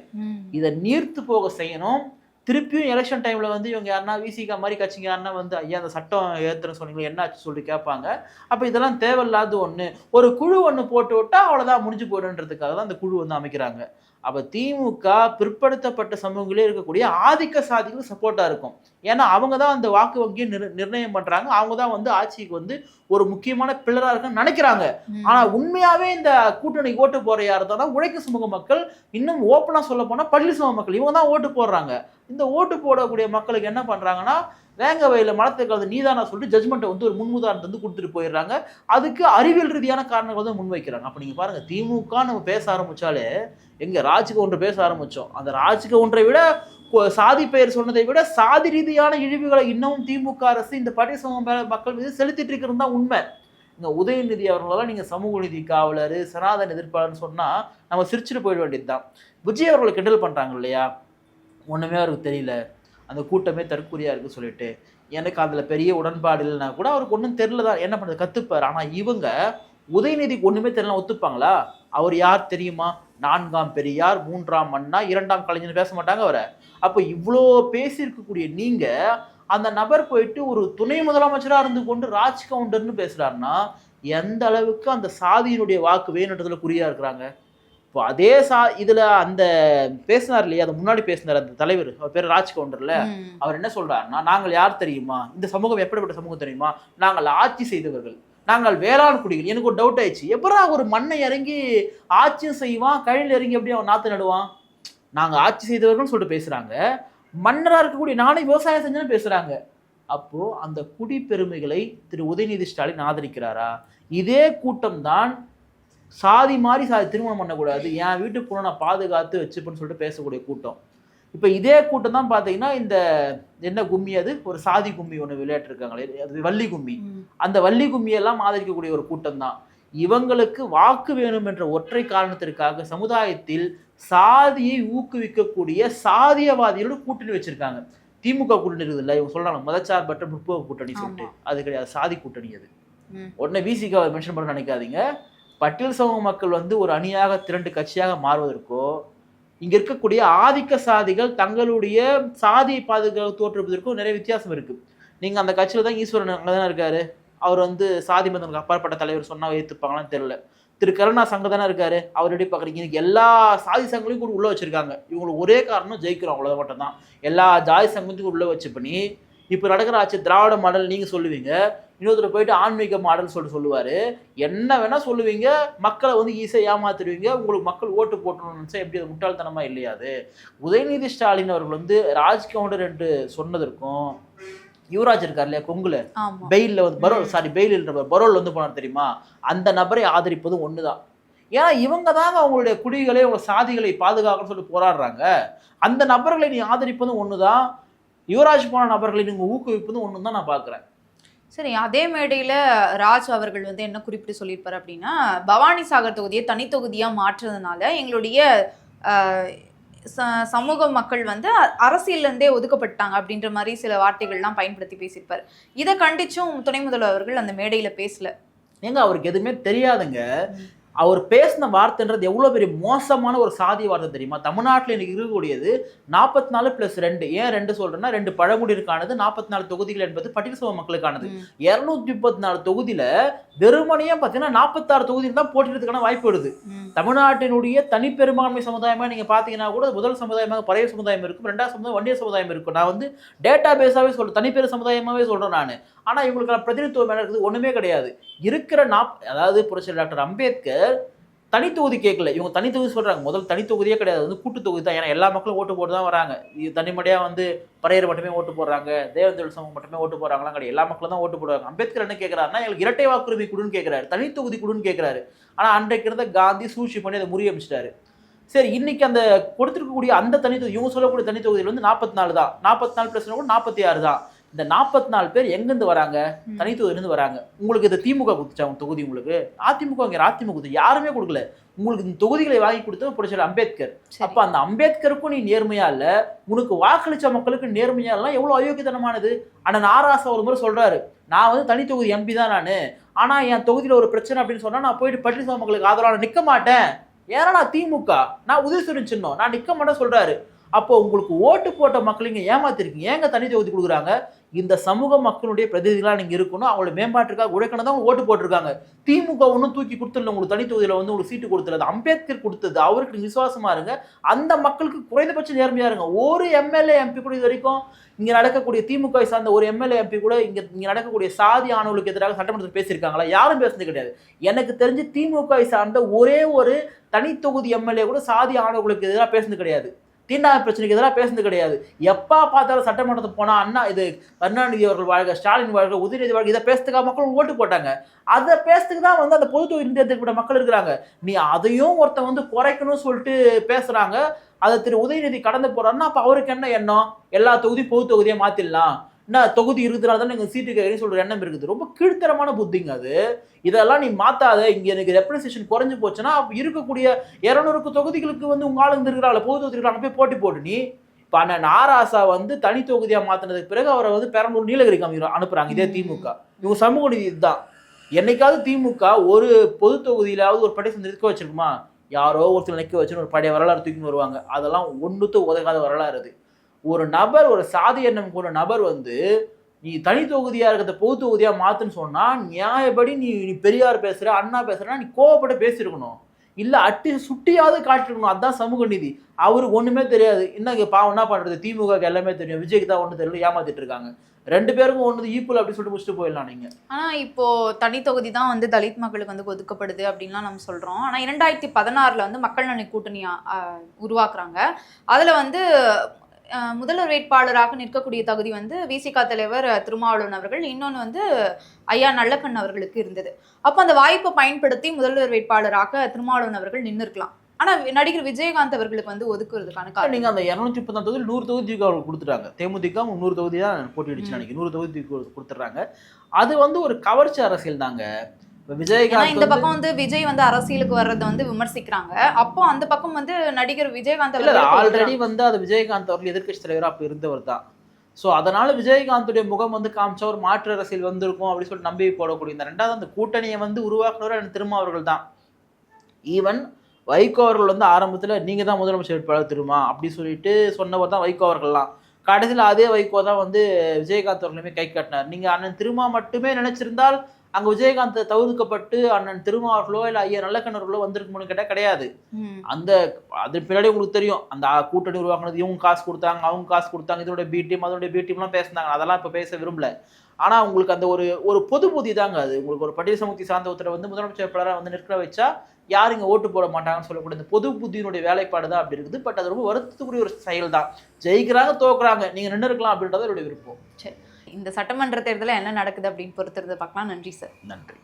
இதை நீர்த்து போக செய்யணும். திருப்பியும் எலெக்ஷன் டைமில் வந்து இவங்க யாருன்னா விசிகா மாதிரி கட்சிங்க யாருன்னா வந்து ஐயா அந்த சட்டம் ஏற்றுன்னு சொன்னீங்களே என்ன ஆச்சு? சொல்லி கேட்பாங்க. அப்போ இதெல்லாம் தேவையில்லாத ஒன்று ஒரு குழு ஒன்று போட்டு விட்டால் அவ்வளோதான் முடிஞ்சு போயிடுன்றதுக்காக தான் அந்த குழு வந்து அமைக்கிறாங்க. அப்ப திமுக பிற்படுத்தப்பட்ட சமூகங்களே இருக்கக்கூடிய ஆதிக்க சாதிகளுக்கு சப்போர்ட்டா இருக்கும். ஏன்னா அவங்க தான் அந்த வாக்கு வங்கியை நிர் நிர்ணயம் பண்றாங்க. அவங்க தான் வந்து ஆட்சிக்கு வந்து ஒரு முக்கியமான பில்லரா இருக்குன்னு நினைக்கிறாங்க. ம். ஆனா உண்மையாவே இந்த கூட்டணி ஓட்டு போற யார் தானா உழைக்கும் சமூக மக்கள் இன்னும் ஓப்பனா சொல்ல போனா பள்ளி சமூக மக்கள். இவங்க தான் ஓட்டு போடுறாங்க. இந்த ஓட்டு போடக்கூடிய மக்களுக்கு என்ன பண்றாங்கன்னா வேங்க வயலில் மலத்தை கலந்து நீதானா சொல்லிட்டு ஜட்மெண்ட்டை வந்து ஒரு முன்முதாரணத்தை வந்து கொடுத்துட்டு போயிடுறாங்க. அதுக்கு அறிவியல் ரீதியான காரணங்கள் தான் முன்வைக்கிறாங்க. அப்போ நீங்கள் பாருங்கள் திமுக நம்ம பேச ஆரம்பித்தாலே எங்கே ராஜ்க ஒன்று பேச ஆரம்பித்தோம் அந்த ராஜ்க ஒன்றை விட சாதி பெயர் சொன்னதை விட சாதி ரீதியான இழிவுகளை இன்னமும் திமுக அரசு இந்த பட்டி சமூக மக்கள் மீது செலுத்திட்டு இருக்கிறது தான் உண்மை. இந்த உதயநிதி அவர்களெல்லாம் நீங்கள் சமூக நீதி காவலர் சனாதன எதிர்ப்பாளர்னு சொன்னால் நம்ம சிரிச்சுட்டு போயிட வேண்டியதுதான். விஜய் அவர்களை கிண்டல் பண்ணுறாங்க இல்லையா? ஒன்றுமே அவருக்கு தெரியல. அந்த கூட்டமே தற்கொலையா இருக்கு சொல்லிட்டு எனக்கு அதுல பெரிய உடன்பாடு இல்லைன்னா கூட அவருக்கு ஒன்றும் தெரியல தான். என்ன பண்றது? கத்துப்பார். ஆனா இவங்க உதயநிதிக்கு ஒண்ணுமே தெரியல. ஒத்துப்பாங்களா? அவர் யார் தெரியுமா? நான்காம் பெரியார் மூன்றாம் மன்னா இரண்டாம் கலைஞர் பேச மாட்டாங்க அவரை. அப்போ இவ்வளோ பேசியிருக்கக்கூடிய நீங்க அந்த நபர் போயிட்டு ஒரு துணை முதலமைச்சரா இருந்து கொண்டு ராஜ் கவுண்டர்னு பேசுறாருன்னா எந்த அளவுக்கு அந்த சாதியினுடைய வாக்கு வேணுன்றதுல குறியா இருக்கிறாங்க? இப்போ அதே சா இதுல அந்த பேசினார் இல்லையா அது முன்னாடி பேசினார் அந்த தலைவர் அவர் பேர் ராஜ் கவுண்டர்ல. அவர் என்ன சொல்றாருன்னா நாங்கள் யார் தெரியுமா? இந்த சமூகம் எப்படிப்பட்ட சமூகம் தெரியுமா? நாங்கள் ஆட்சி செய்தவர்கள். நாங்கள் வேளாண் குடிகள். எனக்கு ஒரு டவுட் ஆயிடுச்சு. எப்படா ஒரு மண்ணை இறங்கி ஆட்சியும் செய்வான் கழில் இறங்கி எப்படி அவன் நாத்து நடுவான்? நாங்க ஆட்சி செய்தவர்கள் சொல்லிட்டு பேசுறாங்க. மன்னரா இருக்கக்கூடிய நானே விவசாயம் செஞ்சேன்னு பேசுறாங்க. அப்போ அந்த குடிப்பெருமைகளை திரு உதயநிதி ஸ்டாலின் ஆதரிக்கிறாரா? இதே கூட்டம் தான் சாதி மாதிரி சாதி திருமணம் பண்ணக்கூடாது. என் வீட்டு பொண்ணை நான் பாதுகாத்து வச்சுப்பேன்னு சொல்லிட்டு பேசக்கூடிய கூட்டம். இப்போ இதே கூட்டம் தான் பார்த்தீங்கன்னா இந்த என்ன கும்மி அது? ஒரு சாதி கும்மி ஒன்று விளையாட்டு இருக்காங்களே அது வள்ளி கும்மி. அந்த வள்ளி கும்மியெல்லாம் ஆதரிக்கக்கூடிய ஒரு கூட்டம் தான். இவங்களுக்கு வாக்கு வேணும் என்ற ஒற்றை காரணத்திற்காக சமுதாயத்தில் சாதியை ஊக்குவிக்கக்கூடிய சாதியவாதிகளோட கூட்டணி வச்சிருக்காங்க. திமுக கூட்டணி இருக்குது இல்லை? இவங்க சொல்றாங்க மதச்சார்பற்ற முற்போக்கு கூட்டணி சொல்லிட்டு. அது கிடையாது. சாதி கூட்டணி அது. உடனே விசிக மென்ஷன் பண்ண நினைக்காதீங்க. பட்டியல் சமூக மக்கள் வந்து ஒரு அணியாக திரண்டு கட்சியாக மாறுவதற்கோ இங்கே இருக்கக்கூடிய ஆதிக்க சாதிகள் தங்களுடைய சாதியை பாதுகாப்பு தோற்றுவதற்கும் நிறைய வித்தியாசம் இருக்குது நீங்கள் அந்த கட்சியில் தான் ஈஸ்வரன் அங்கே தானே இருக்காரு? அவர் வந்து சாதி மதங்களுக்கு அப்பாற்பட்ட தலைவர் சொன்னா ஏற்றுப்பாங்களான்னு தெரியல. திரு கருணா சங்க தானே இருக்காரு? அவர் எப்படி பார்க்குறீங்க எல்லா சாதி சங்கங்களையும் கூட உள்ளே வச்சிருக்காங்க. இவங்களுக்கு ஒரே காரணம் ஜெயிக்கிறோம் அவ்வளோ மட்டும் தான் எல்லா ஜாதி சங்கத்தையும் உள்ளே வச்சு பண்ணி இப்போ நடக்கிற ஆட்சி திராவிட மாடல் நீங்கள் சொல்லுவீங்க. இன்னொருத்தர் போயிட்டு ஆன்மீக மாடல் சொல்லிட்டு சொல்லுவாரு. என்ன வேணா சொல்லுவீங்க மக்களை வந்து ஈஸியாக ஏமாத்திடுவீங்க உங்களுக்கு மக்கள் ஓட்டு போட்டணும்னு நினைச்சா எப்படி அது முட்டாள்தனமா இல்லையா அது? உதயநிதி ஸ்டாலின் அவர்கள் வந்து ராஜ் கவுண்டர் என்று சொன்னதற்கும் யுவராஜ் இருக்கார் இல்லையா கொங்குல? பெயில்ல வந்து பரோல் சாரி பெயில் பரோல் வந்து போனார் தெரியுமா? அந்த நபரை ஆதரிப்பதும் ஒண்ணுதான். ஏன்னா இவங்க தாங்க அவங்களுடைய குடிகளை அவங்க சாதிகளை பாதுகாக்கணும்னு சொல்லி போராடுறாங்க. அந்த நபர்களை நீ ஆதரிப்பதும் ஒண்ணுதான். யுவராஜ் போன நபர்களை நீங்க ஊக்குவிப்பதும் ஒன்று தான் நான் பார்க்குறேன் சரி அதே மேடையில் ராஜ் அவர்கள் வந்து என்ன குறிப்பிட்டு சொல்லியிருப்பார் அப்படின்னா பவானி சாகர் தொகுதியை தனித்தொகுதியாக மாற்றுறதுனால எங்களுடைய ச- சமூக மக்கள் வந்து அரசியல்லேருந்தே ஒதுக்கப்பட்டாங்க அப்படின்ற மாதிரி சில வார்த்தைகள்லாம் பயன்படுத்தி பேசியிருப்பார். இதை கண்டிச்சும் துணை முதல்வர் அவர்கள் அந்த மேடையில் பேசல. ஏங்க அவருக்கு எதுவுமே தெரியாதுங்க. அவர் பேசின வார்த்தைன்றது எவ்வளோ பெரிய மோசமான ஒரு சாதி வார்த்தை தெரியுமா? தமிழ்நாட்டில் இன்னைக்கு இருக்கக்கூடியது நாற்பத்தி நாலு ப்ளஸ் ரெண்டு. ஏன் ரெண்டு சொல்றேன்னா ரெண்டு பழங்குடியிருக்கானது நாற்பத்தி நாலு தொகுதிகள் என்பது பட்டியல் சமூக மக்களுக்கானது. இரநூத்தி முப்பத்தி நாலு தொகுதியில வெறுமனையா பார்த்தீங்கன்னா நாற்பத்தாறு தொகுதியில் தான் போட்டியிடறதுக்கான வாய்ப்பு வருது. தமிழ்நாட்டினுடைய தனிப்பெரும்பான்மை சமுதாயமா நீங்க பாத்தீங்கன்னா கூட முதல் சமுதாயமாக பழைய சமுதாயம் இருக்கும் ரெண்டாவது சமுதாயம் வண்டிய சமுதாயம் இருக்கும். நான் வந்து டேட்டா பேஸாவே சொல்றேன் தனிப்பெரு சமுதாயமாவே சொல்றேன் நான். ஆனா இவங்களுக்கான பிரதிநிதித்துவம் என்ன இருக்குது? ஒண்ணுமே கிடையாது. இருக்கிற நாப் அதாவது புரட்சி டாக்டர் அம்பேத்கர் தனித்தொகுதி கேட்கல. இவங்க தனித்தொகுதி சொல்கிறாங்க முதல் தனி தொகுதியே கிடையாது. வந்து கூட்டு தொகுதி தான். ஏன்னா எல்லா மக்களும் ஓட்டு போட்டு தான் வராங்க. இது தனிமடியாக வந்து பறையர் மட்டுமே ஓட்டு போடுறாங்க. தேவந்தொழில் சமூகம் மட்டுமே ஓட்டு போடுறாங்களாம் கிடையாது. எல்லா மக்களும் தான் ஓட்டு போடுறாங்க அம்பேத்கர் என்ன கேட்குறாருன்னா எங்களுக்கு இரட்டை வாக்குரிமை கொடுன்னு கேட்குறாரு தனித்தொகுதி குடுன்னு கொடுன்னு ஆனால் ஆனா அன்றைக்கு இருந்த காந்தி சூழ்ச்சி பண்ணி அதை முறியமிச்சிட்டாரு சரி இன்னைக்கு அந்த கொடுத்துருக்கக்கூடிய அந்த தனி இவங்க சொல்லக்கூடிய தனித்தொகுதியில் வந்து நாற்பத்தி நாலு தான். நாற்பத்தி நாலு பிரச்சனை கூட நாற்பத்தி ஆறு தான். இந்த நாற்பத்தி நாலு பேர் எங்கேருந்து வராங்க? ம். தனி தொகுதியிலேருந்து வராங்க. உங்களுக்கு இந்த திமுக கொடுத்துச்சா உங்க தொகுதி உங்களுக்கு? அதிமுக இங்கே அதிமுக கொடுத்து யாருமே கொடுக்கல. உங்களுக்கு இந்த தொகுதிகளை வாங்கி கொடுத்தது புரட்சியாளர் அம்பேத்கர். அப்ப அந்த அம்பேத்கருக்கும் நீ நேர்மையா இல்ல? உனக்கு வாக்களிச்ச மக்களுக்கு நேர்மையா இல்ல எவ்வளவு அயோக்கியத்தனமானது? ஆனா நாராசா ஒரு முறை சொல்றாரு. நான் வந்து தனி தொகுதி எம்பி தான் நானு. ஆனா என் தொகுதியில ஒரு பிரச்சனை அப்படின்னு சொன்னா நான் போயிட்டு பட்டியல் மக்களுக்கு ஆதரவாக நிக்க மாட்டேன். ஏன்னா நான் திமுக? நான் உதயசூரன் சின்னம். நான் நிக்க மாட்டேன் சொல்றாரு. அப்போ உங்களுக்கு ஓட்டு போட்ட மக்களுங்க ஏமாத்திருக்கீங்க. ஏங்க தனி தொகுதி கொடுக்குறாங்க? இந்த சமூக மக்களுடைய பிரதிநிதிகளாக நீங்கள் இருக்கணும். அவங்களோட மேம்பாட்டுக்காக உழைக்கணும் தான் ஓட்டு போட்டிருக்காங்க. திமுக ஒன்றும் தூக்கி கொடுத்துடல. உங்களுக்கு தனி தொகுதியில் வந்து உங்களுக்கு சீட்டு கொடுத்துருது அம்பேத்கர் கொடுத்தது. அவருக்கு விசுவாசமாக இருங்க. அந்த மக்களுக்கு குறைந்தபட்ச நேர்மையா இருங்க. ஒரு எம்எல்ஏ எம்பி கூட இது வரைக்கும் இங்கே நடக்கக்கூடிய திமுகவை சார்ந்த ஒரு எம்எல்ஏ எம்பி கூட இங்கே இங்கே நடக்கக்கூடிய சாதி ஆணவர்களுக்கு எதிராக சட்டமன்றத்தில் பேசியிருக்காங்களா? யாரும் பேசுனது கிடையாது. எனக்கு தெரிஞ்சு திமுகவை சார்ந்த ஒரே ஒரு தனி தொகுதி எம்எல்ஏ கூட சாதி ஆணவர்களுக்கு எதிராக பேசுனது கிடையாது. தீண்டாமை பிரச்சனைக்கு எதிராக பேசுனது கிடையாது. எப்பா பார்த்தாலும் சட்டமன்றத்துக்கு போனால் அண்ணா இது கருணாநிதி அவர்கள் வாழ்க ஸ்டாலின் வாழ்க உதயநிதி வாழ்க இதை பேசுறதுக்காக மக்கள் ஓட்டு போட்டாங்க. அதை பேசுறதுக்கு தான் வந்து அந்த பொது தொகுதி தேர்ந்தெடுக்கப்பட்ட மக்கள் இருக்கிறாங்க. நீ அதையும் ஒருத்தன் வந்து குறைக்கணும்னு சொல்லிட்டு பேசுகிறாங்க அதை திரு உதயநிதி கடந்து போகிறான்னா அப்போ அவருக்கு என்ன எண்ணம்? எல்லா தொகுதியும் பொது தொகுதியை மாற்றிடலாம் என்ன தொகுதி இருக்கிறதுனால தான் நீங்கள் சீட்டு கேட்குறீங்கன்னு சொல்ற எண்ணம் இருக்குது. ரொம்ப கீழ்த்தரமான புத்திங்க அது. இதெல்லாம் நீ மாத்தாத. இங்க எனக்கு ரெப்ரசன்டேஷன் குறைஞ்சு போச்சுன்னா இருக்கக்கூடிய இரநூறுக்கு தொகுதிகளுக்கு வந்து உங்க ஆளுங்க இருக்கிறாங்கள பொது தொகுதிகள் போய் போட்டி போட்டு நீ. இப்போ அண்ணன் நாராசா வந்து தனி தொகுதியாக மாத்தினதுக்கு பிறகு அவரை வந்து பெரம்பலூர் நீலகிரி காமி அனுப்புறாங்க. இதே திமுக. இவங்க சமூக நீதி இதுதான். என்னைக்காவது திமுக ஒரு பொது தொகுதியிலாவது ஒரு படை நிற்க வச்சிருக்குமா? யாரோ ஒருத்தர் நிற்க வச்சுன்னு ஒரு பழைய வரலாறு தூக்கின்னு வருவாங்க. அதெல்லாம் ஒன்றுத்து உதகாத வரலாறு அது. ஒரு நபர் ஒரு சாதி எண்ணம் கொண்ட நபர் வந்து நீ தனி தொகுதியாக இருக்கிறத பொது தொகுதியாக மாற்றுன்னு சொன்னால் நியாயப்படி நீ நீ பெரியார் பேசுகிற அண்ணா பேசுகிறனா நீ கோவப்பட்டு பேசியிருக்கணும். இல்லை அட்டி சுட்டியாவது காட்டிருக்கணும் அதுதான் சமூக நீதி. அவருக்கு ஒன்றுமே தெரியாது. இங்கே பாவம் என்ன பண்ணுறது திமுக எல்லாமே தெரியும். விஜய்க்கு தான் ஒன்று தெரியல ஏமாத்திட்டு இருக்காங்க. ரெண்டு பேருக்கும் ஒன்று ஈக்குவல் அப்படின்னு சொல்லிட்டு முடிச்சுட்டு போயிடலாம் நீங்க. ஆனால் இப்போ தனி தொகுதி தான் வந்து தலித் மக்களுக்கு வந்து ஒதுக்கப்படுது அப்படின்லாம் நம்ம சொல்கிறோம் ஆனால் இரண்டாயிரத்தி பதினாறில் வந்து மக்கள் நலன் கூட்டணி உருவாக்குறாங்க. அதில் வந்து முதல்வர் வேட்பாளராக நிற்கக்கூடிய தகுதி வந்து விசிகா தலைவர் திருமாவளவன் அவர்கள். இன்னொன்று வந்து ஐயா நல்லக்கண் அவர்களுக்கு இருந்தது. அப்போ அந்த வாய்ப்பை பயன்படுத்தி முதல்வர் வேட்பாளராக திருமாவளவன் அவர்கள் நின்று இருக்கலாம் ஆனா நடிகர் விஜயகாந்த் அவர்களுக்கு வந்து ஒதுக்குறதுக்கான காரணம் நீங்க அந்த இரநூத்தி முப்பத்தாம் தொகுதி நூறு தொகுதிக்கு அவங்களுக்கு கொடுத்துட்டாங்க. தேமுதிக நூறு தொகுதி தான் போட்டியிடுச்சு நினைக்கிறேன் நூறு தொகுதி கொடுத்துட்றாங்க. அது வந்து ஒரு கவர்ச்சி அரசியல் தாங்க. விஜயகாந்த் இந்த பக்கம் வந்து விஜய் வந்து அரசியலுக்கு வர்றதை வந்து விமர்சிக்கிறாங்க. அப்போ அந்த பக்கம் வந்து நடிகர் விஜயகாந்த் ஆல்ரெடி வந்து அது விஜயகாந்த் அவர்கள் எதிர்க்கட்சி தலைவரா அப்ப இருந்தவர் தான். ஸோ அதனால விஜயகாந்துடைய முகம் வந்து காமிச்சா ஒரு மாற்று அரசியல் வந்திருக்கும் அப்படின்னு சொல்லிட்டு நம்பி போடக்கூடிய இந்த ரெண்டாவது அந்த கூட்டணியை வந்து உருவாக்குனவர் திரும்ப அவர்கள் தான். ஈவன் வைகோ அவர்கள் வந்து ஆரம்பத்துல நீங்க தான் முதலமைச்சர் வேட்பாளர் திருமா அப்படி சொல்லிட்டு சொன்னவர் தான் வைகோ அவர்கள்லாம். கடைசியில் அதே வைகோ தான் வந்து விஜயகாந்த் அவர்களுமே கை காட்டினார். நீங்க அண்ணன் திருமா மட்டுமே நினைச்சிருந்தால் அங்க விஜயகாந்த் தவிர்க்கப்பட்டு அண்ணன் திருமா அவர்களோ இல்ல ஐயா நல்லக்கண்ணர்களோ வந்திருக்கும்னு கேட்டா கிடையாது. அந்த அது பின்னாடி உங்களுக்கு தெரியும். அந்த கூட்டணி உருவாக்குனது இவங்க காசு கொடுத்தாங்க அவங்க காசு கொடுத்தாங்க இதோட பி டீம் அதோட பி டீம்லாம் பேசினாங்க. அதெல்லாம் இப்போ பேச விரும்பல. ஆனா உங்களுக்கு அந்த ஒரு ஒரு பொது புத்தி தாங்க அது. உங்களுக்கு ஒரு பட்டியல் சமூகத்தை சார்ந்த ஒருத்தரை வந்து முதலமைச்சர் வேட்பாளராக வந்து நிற்க வச்சா யாரும் இங்க ஓட்டு போட மாட்டாங்கன்னு சொல்லக்கூடிய இந்த பொது புத்தியினுடைய வேலைப்பாடு தான் அப்படி இருக்குது. பட் அது ரொம்ப வருத்தத்துக்குரிய ஒரு செயல் தான் ஜெயிக்கிறாங்க தோக்குறாங்க. நீங்க நின்று இருக்கலாம் அப்படின்றது என்னுடைய விருப்பம். இந்த சட்டமன்ற தேர்தலில் என்ன நடக்குது அப்படின்னு பொறுத்திருந்து பார்க்கலாம். நன்றி சார். நன்றி.